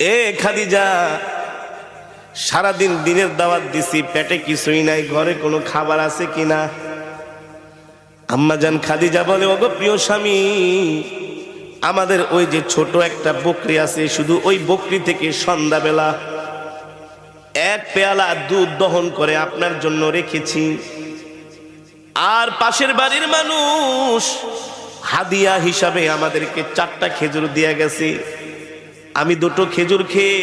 এ খাদিজা, সারাদিন দিনের দাওয়াত দিছি, পেটে কিছুই নাই, ঘরে কোনো খাবার আছে কিনা? আম্মাজান খাদিজা বলে, ওগো প্রিয় স্বামী, আমাদের ওই যে ছোট একটা বকরি আছে, শুধু ওই বকরি থেকে সন্ধ্যাবেলা এক পেয়ালা দুধ দহন করে আপনার জন্য রেখেছি। আর পাশের বাড়ির মানুষ হাদিয়া হিসাবে আমাদেরকে চারটা খেজুর দিয়ে গেছে। আমি দুটো খেজুর খেয়ে,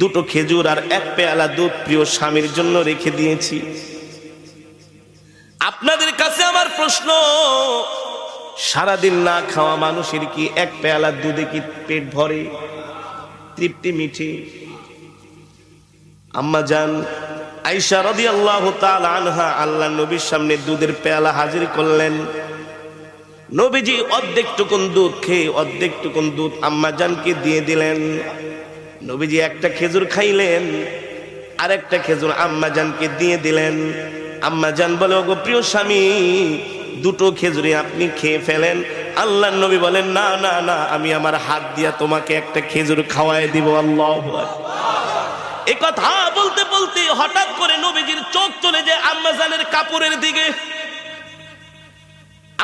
দুটো খেজুর আর এক পেয়ালা দুধ প্রিয় স্বামীর জন্য রেখে দিয়েছি। আপনাদের কাছে আমার প্রশ্ন, সারাদিন না খাওয়া মানুষের কি এক পেয়ালা দুধে কি পেট ভরে, তৃপ্তি মিঠে? আম্মা যান আইসা রদি আল্লাহ আনহা আল্লাহ নবীর সামনে দুধের পেয়ালা হাজির করলেন। নবীজি অর্ধেক টুকুন দুধ খেয়ে অর্ধেক টুকুন দুধ আম্মা জানকে দিয়ে দিলেন। নবীজি একটা খেজুর খাইলেন আর একটা খেজুর আম্মা জানকে দিয়ে দিলেন। আম্মা জান বলে, ওগো প্রিয় স্বামী, দুটো খেজুরি আপনি খেয়ে ফেলেন। আল্লাহ নবী বলেন, না না না, আমি আমার হাত দিয়া তোমাকে একটা খেজুর খাওয়াই দিব, আল্লাহ এ কথা বলতে বলতে হঠাৎ করে নবীজির চোখ চলে যায় আম্মা জানের কাপড়ের দিকে।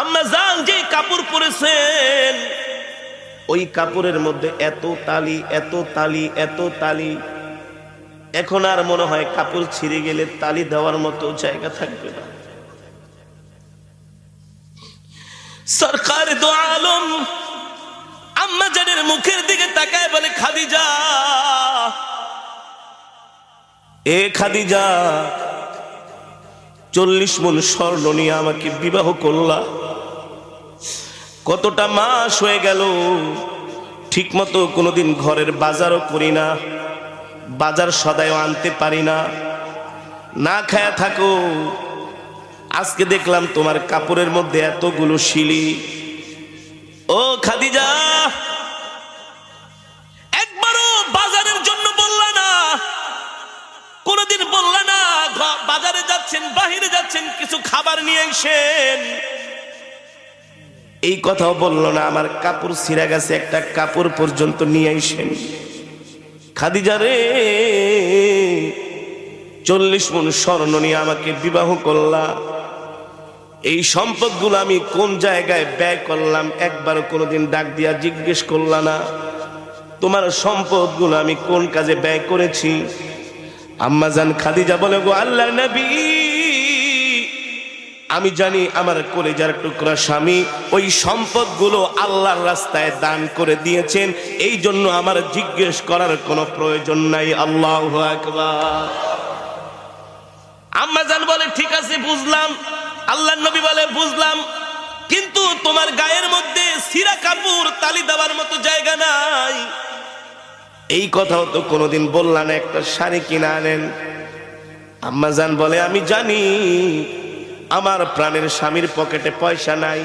আম্মা জান যে কাপড় পরেছেন। ওই কাপড়ের মধ্যে এত তালি এত তালি এত তালি। এখন আর মনে হয় কাপড় ছিঁড়ে গেলে তালি দেওয়ার মতো জায়গা থাকবে না। সরকার দো আলম আম্মা জানের মুখের দিকে তাকায় বলে খাদিজা এ খাদিজা চল্লিশ মন স্বর্ণ নিয়ে আমাকে বিবাহ করলা। কতটা মাস হয়ে গেল। ঠিক মতো কোনোদিন ঘরের বাজারও করি না, বাজার সদায়ও আনতে পারি না। না খায়া থাকো। আজকে দেখলাম তোমার কাপড়ের মধ্যে এতগুলো শিলি। ও খাদিজা, একবারও বাজারের জন্য বললা না। কোনোদিন বললা না বাজারে যাচ্ছেন, বাহিরে যাচ্ছেন, কিছু খাবার নিয়ে এসেন। এই কথাও বলল না, আমার কাপড় ছিঁড়া গেছে, একটা কাপড় পর্যন্ত নিয়ে আইসেন। খাদিজা রে, চল্লিশ মন স্বর্ণ নিয়ে আমাকে বিবাহ করলা। এই সম্পদগুলো আমি কোন জায়গায় ব্যয় করলাম একবার কোনোদিন ডাক দিয়া জিজ্ঞেস করলা না। তোমার সম্পদগুলো আমি কোন কাজে ব্যয় করেছি? আম্মাজান খাদিজা বলে, গো আল্লাহ নবী আমি জানি আমার কলেজার টুকরা স্বামী ওই সম্পদগুলো আল্লাহর রাস্তায় দান করে দিয়েছেন। এই জন্য আমার জিজ্ঞেস করার কোনো প্রয়োজন নাই। আল্লাহ আম্মাজান বলে, ঠিক আছে, বুঝলাম। আল্লাহ নবী বলে, বুঝলাম। কিন্তু তোমার গায়ের মধ্যে সিরা কাপড় তালি দেওয়ার মতো জায়গা নাই। এই কথাও তো কোনোদিন বললাম একটা শাড়ি কিনা আনেন। আম্মাজান বলে, আমি জানি। আমার প্রাণের স্বামীর পকেটে পয়সা নাই।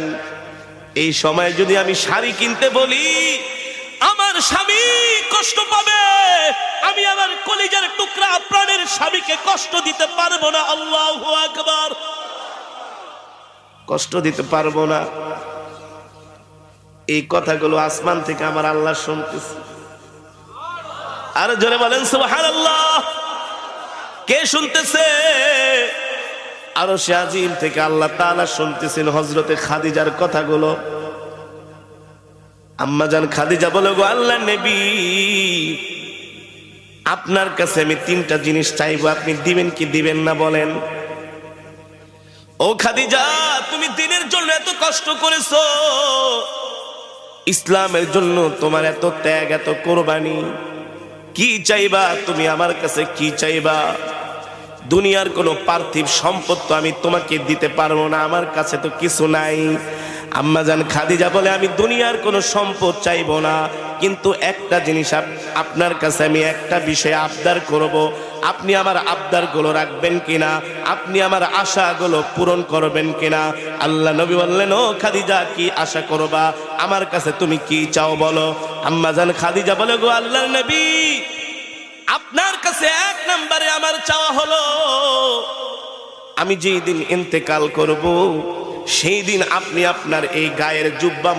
এই সময় যদি আমি শাড়ি কিনতে বলি, আমার স্বামী কষ্ট পাবে। আমি আমার কলিজার টুকরা প্রাণের স্বামীকে কষ্ট দিতে পারব না। আল্লাহ আকবার। কষ্ট দিতে পারব না। এই কথাগুলো আসমান থেকে আমার আল্লাহ শুনতেছে। আর জোরে বলেন, সুবহানাল্লাহ। কে শুনতেছে? আরও সে আজিম থেকে আল্লাহ তাআলা শুনতেছেন হজরতে খাদিজার কথাগুলো। আম্মাজান খাদিজা বলে, গো আল্লাহ নবী, আপনার কাছে আমি তিনটা জিনিস চাইব, আপনি দিবেন কি দিবেন না বলেন? ও খাদিজা, তুমি দিনের জন্য এত কষ্ট করেছ। ইসলামের জন্য তোমার এত ত্যাগ, এত কোরবানি। কি চাইবা, তুমি আমার কাছে কি চাইবা? দুনিয়ার কোনো পার্থিব সম্পদ তো আমি তোমাকে দিতে পারব না, আমার কাছে তো কিছু নাই। আম্মা জান খাদিজা বলে, আমি দুনিয়ার কোনো সম্পদ চাইব না, কিন্তু একটা জিনিস আপনার কাছে আমি একটা বিষয়ে আবদার করব। আপনি আমার আবদারগুলো রাখবেন কিনা? আপনি আমার আশাগুলো পূরণ করবেন কিনা? আল্লাহ নবী বললেন, ও খাদিজা, কি আশা করবা? আমার কাছে তুমি কি চাও বলো? আম্মা জান খাদিজা বলে, গো আল্লাহ নবী, আপনার কাছে এক নম্বরে আমার চাওয়া হলো, আমি যেই দিন ইন্তেকাল করব, সেই দিন আপনি আপনার এই গায়ের জুব্বা